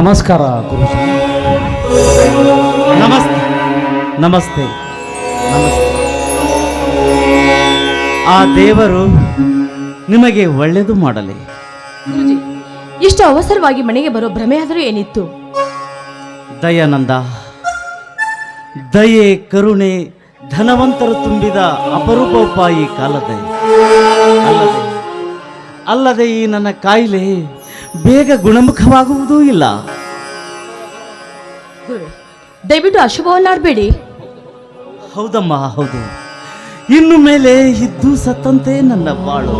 ನಮಸ್ಕಾರ ನಮಸ್ತೆ. ನಮಸ್ತೆ. ನಮಸ್ತೆ. ಆ ದೇವರು ನಿಮಗೆ ಒಳ್ಳೆಯದು ಮಾಡಲಿ. ಗುರುಜಿ ಇಷ್ಟು ಅವಸರವಾಗಿ ಮನೆಗೆ ಬರೋ ಭ್ರಮೆ ಆದರೂ ಏನಿತ್ತು? ದಯಾನಂದ ದಯೆ ಕರುಣೆ ಧನವಂತರು ತುಂಬಿದ ಅಪರೂಪೋಪಾಯಿ ಕಾಲದೆ ಕಾಲದ. ಅಲ್ಲದೆ ಅಲ್ಲದೆ ಈ ನನ್ನ ಕಾಯಿಲೆ ಬೇಗ ಗುಣಮುಖವಾಗುವುದೂ ಇಲ್ಲ. ದಯವಿಟ್ಟು ಅಶುಭವನ್ನಾಡಬೇಡಿ. ಹೌದಮ್ಮ ಹೌದು. ಇನ್ನು ಮೇಲೆ ಇದ್ದು ಸತ್ತಂತೆ ನನ್ನ ಬಾಳು.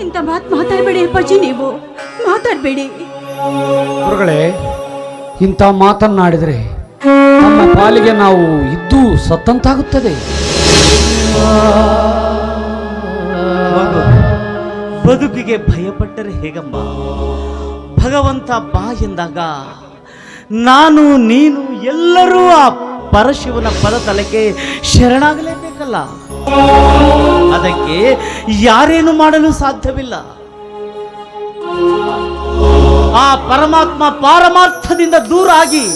ಇಂಥ ಮಾತು ಮಾತಾಡಬೇಡಿ ಅಪ್ಪಾಜಿ ನೀವು. ಮಾತಾಡಬೇಡಿ. ಗುರುಗಳೇ ಇಂಥ ಮಾತನ್ನಾಡಿದರೆ ನಮ್ಮ ಪಾಲಿಗೆ ನಾವು ಇದ್ದು ಸತ್ತಂತಾಗುತ್ತದೆ. ಬದುಕಿಗೆ ಭಯಪಟ್ಟರೆ ಹೇಗಮ್ಮ? ಭಗವಂತ ಬಾ ಎಂದಾಗ ನಾನು, ನೀನು, ಎಲ್ಲರೂ ಆ ಪರಶಿವನ ಪದತಲಕ್ಕೆ ಶರಣಾಗಲೇಬೇಕಲ್ಲ? ಅದಕ್ಕೆ ಯಾರೇನು ಮಾಡಲು ಸಾಧ್ಯವಿಲ್ಲ. ಆ ಪರಮಾತ್ಮ ಪಾರಮಾರ್ಥದಿಂದ ದೂರ ಆಗಿ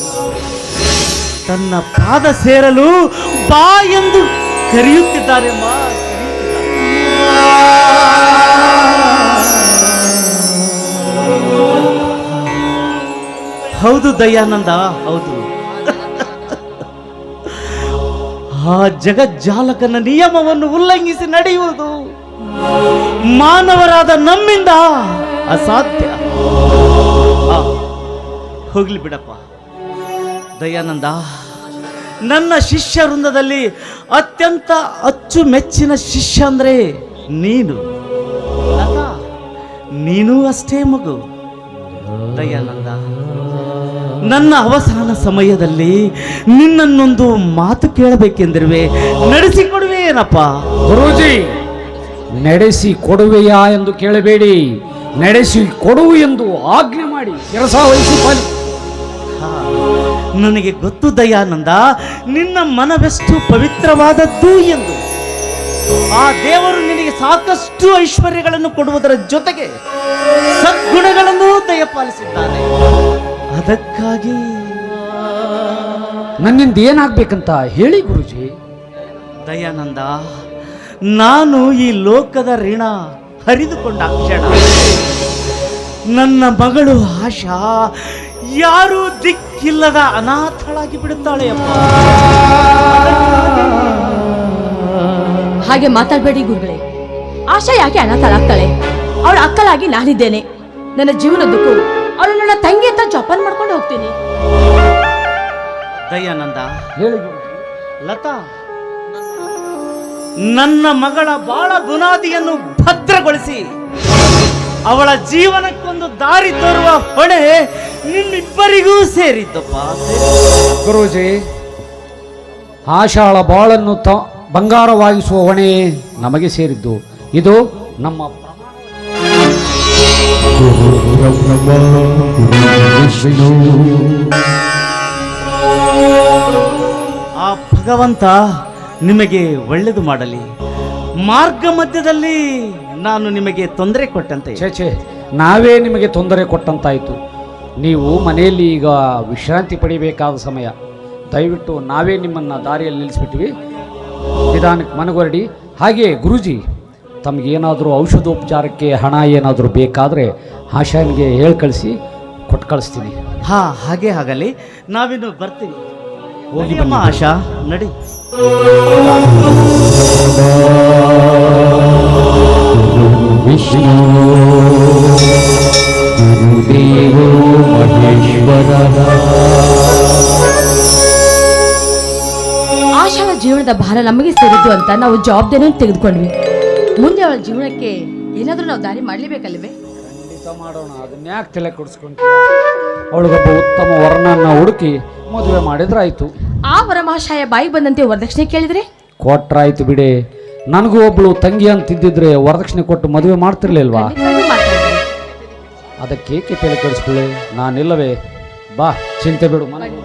ತನ್ನ ಪಾದ ಸೇರಲು ಬಾ ಎಂದು ಕರೆಯುತ್ತಿದ್ದಾರೆ ಮಾ. ಹೌದು ದಯಾನಂದ, ಹೌದು. ಆ ಜಗಜ್ಜಾಲಕನ ನಿಯಮವನ್ನು ಉಲ್ಲಂಘಿಸಿ ನಡೆಯುವುದು ಮಾನವರಾದ ನಮ್ಮಿಂದ ಅಸಾಧ್ಯ. ಹೋಗ್ಲಿ ಬಿಡಪ್ಪ. ದಯಾನಂದ, ನನ್ನ ಶಿಷ್ಯ ವೃಂದದಲ್ಲಿ ಅತ್ಯಂತ ಅಚ್ಚುಮೆಚ್ಚಿನ ಶಿಷ್ಯ ಅಂದ್ರೆ ನೀನು. ನೀನೂ ಅಷ್ಟೇ ಮಗು. ದಯಾನಂದ. ನನ್ನ ಅವಸಾನ ಸಮಯದಲ್ಲಿ ನಿನ್ನನ್ನೊಂದು ಮಾತು ಕೇಳಬೇಕೆಂದಿರುವೆ. ನಡೆಸಿಕೊಡುವೆ ಏನಪ್ಪ? ಗುರುಜಿ ನಡೆಸಿ ಕೊಡುವೆಯಾ ಎಂದು ಕೇಳಬೇಡಿ. ನಡೆಸಿ ಕೊಡು ಎಂದು ಆಜ್ಞೆ ಮಾಡಿ ಕೆಲಸ ವಹಿಸಿ ನನಗೆ ಗೊತ್ತು ದಯಾನಂದ ನಿನ್ನ ಮನವೆಷ್ಟು ಪವಿತ್ರವಾದದ್ದು ಎಂದು. ಆ ದೇವರು ನಿನಗೆ ಸಾಕಷ್ಟು ಐಶ್ವರ್ಯಗಳನ್ನು ಕೊಡುವುದರ ಜೊತೆಗೆ ಸದ್ಗುಣಗಳನ್ನು ದಯಪಾಲಿಸಿದ್ದಾನೆ. ಅದಕ್ಕಾಗಿ ನನ್ನಿಂದ ಏನಾಗ್ಬೇಕಂತ ಹೇಳಿ ಗುರುಜಿ. ದಯಾನಂದ ನಾನು ಈ ಲೋಕದ ಋಣ ಹರಿದುಕೊಂಡ ಕ್ಷಣ. ನನ್ನ ಮಗಳು ಆಶಾ ಯಾರೂ ದಿಕ್ಕಿಲ್ಲದ ಅನಾಥಳಾಗಿ ಬಿಡುತ್ತಾಳೆ ಅಪ್ಪ. ಹಾಗೆ ಮಾತಾಡಬೇಡಿ ಗುರುಗಳೇ. ಆಶಾ ಯಾಕೆ ಅನಾಥಳಾಗ್ತಾಳೆ? ಅವಳ ಅಕ್ಕಲಾಗಿ ನಾನಿದ್ದೇನೆ. ನನ್ನ ಜೀವನದಕ್ಕೂ ನನ್ನ ತಂಗಿ ಅಂತ ಜೋಪಾನ ಮಾಡ್ಕೊಂಡು ಹೋಗ್ತೀನಿ. ದಯಾನಂದ ಹೇಳಿ. ಲತಾ ನನ್ನ ಮಗಳ ಬಾಳ ಬುನಾದಿಯನ್ನು ಭದ್ರಗೊಳಿಸಿ ಅವಳ ಜೀವನಕ್ಕೊಂದು ದಾರಿ ತೋರುವ ಹೊಣೆ ನಿಮ್ಮಿಬ್ಬರಿಗೂ ಸೇರಿದ್ದಪ್ಪ. ಗುರೂಜಿ ಆಶಾಳ ಬಾಳನ್ನು ತ ಬಂಗಾರವಾಗಿಸುವ ಹೊಣೆ ನಮಗೆ ಸೇರಿದ್ದು. ಇದು ನಮ್ಮ ಆ ಭಗವಂತ ನಿಮಗೆ ಒಳ್ಳೆಯದು ಮಾಡಲಿ. ಮಾರ್ಗ ಮಧ್ಯದಲ್ಲಿ ನಾನು ನಿಮಗೆ ತೊಂದರೆ ಕೊಟ್ಟಂತೆ. ಛೇ ಛೇ, ನಾವೇ ನಿಮಗೆ ತೊಂದರೆ ಕೊಟ್ಟಂತಾಯಿತು. ನೀವು ಮನೆಯಲ್ಲಿ ಈಗ ವಿಶ್ರಾಂತಿ ಪಡಿಬೇಕಾದ ಸಮಯ. ದಯವಿಟ್ಟು ನಾವೇ ನಿಮ್ಮನ್ನು ದಾರಿಯಲ್ಲಿ ನಿಲ್ಲಿಸ್ಬಿಟ್ವಿ. ನಿಧಾನಕ್ಕೆ ಮನಗೊರಡಿ. ಹಾಗೆ ಗುರುಜಿ ತಮಗೇನಾದರೂ ಔಷಧೋಪಚಾರಕ್ಕೆ ಹಣ ಏನಾದರೂ ಬೇಕಾದರೆ ಆಶಾನಿಗೆ ಹೇಳಿ ಕಳಿಸಿ ಕೊಟ್ಟು ಕಳಿಸ್ತೀನಿ. ಹಾ ಹಾಗೆ ಆಗಲಿ ನಾವಿನ್ನು ಬರ್ತೀವಿ. ಹೋಗಿ ನಮ್ಮ ಆಶಾ ನಡಿ. ವಿಷ್ಣು ಗುರುದೇವೋ ಆಶಾಳ ಜೀವನದ ಭಾರ ನಮಗೆ ಸೇರಿದ್ದು ಅಂತ ನಾವು ಜವಾಬ್ದಾರಿಯನ್ನು ತೆಗೆದುಕೊಂಡ್ವಿ. ಮುಂದೆ ಅವಳ ಜೀವನಕ್ಕೆ ಏನಾದರೂ ನಾವು ದಾರಿ ಮಾಡಲೇಬೇಕಲ್ವೇ? ಖಂಡಿತ ಮಾಡೋಣ. ಅದನ್ನ ಯಾಕೆ ತಲೆ ಕೊಡಿಸ್ಕೊಂತ ಅವಳಿಗೊಬ್ಬ ಉತ್ತಮ ವರ್ಣನ ಹುಡುಕಿ ಮದುವೆ ಮಾಡಿದ್ರೆ ಆಯ್ತು ಆ ವರಮಹಾಶಯ ಬಾಯಿ ಬಂದಂತೆ ವರದಕ್ಷಿಣೆ ಕೇಳಿದ್ರೆ? ಕೊಟ್ರಾಯ್ತು ಬಿಡಿ. ನನಗೂ ಒಬ್ಳು ತಂಗಿ ಅಂತಿದ್ದಿದ್ರೆ ವರದಕ್ಷಿಣೆ ಕೊಟ್ಟು ಮದುವೆ ಮಾಡ್ತಿರ್ಲಿಲ್ವಾ? ಖಂಡಿತವಾಗ್ಲೂ. ಅದಕ್ಕೆ ಏಕೆ ತಲೆ ಕೆಡಿಸ್ಕೊಳ್ಳಿ? ನಾನಿಲ್ಲವೇ. ಬಾ ಚಿಂತೆ ಬಿಡು ಮನೆಗೆ.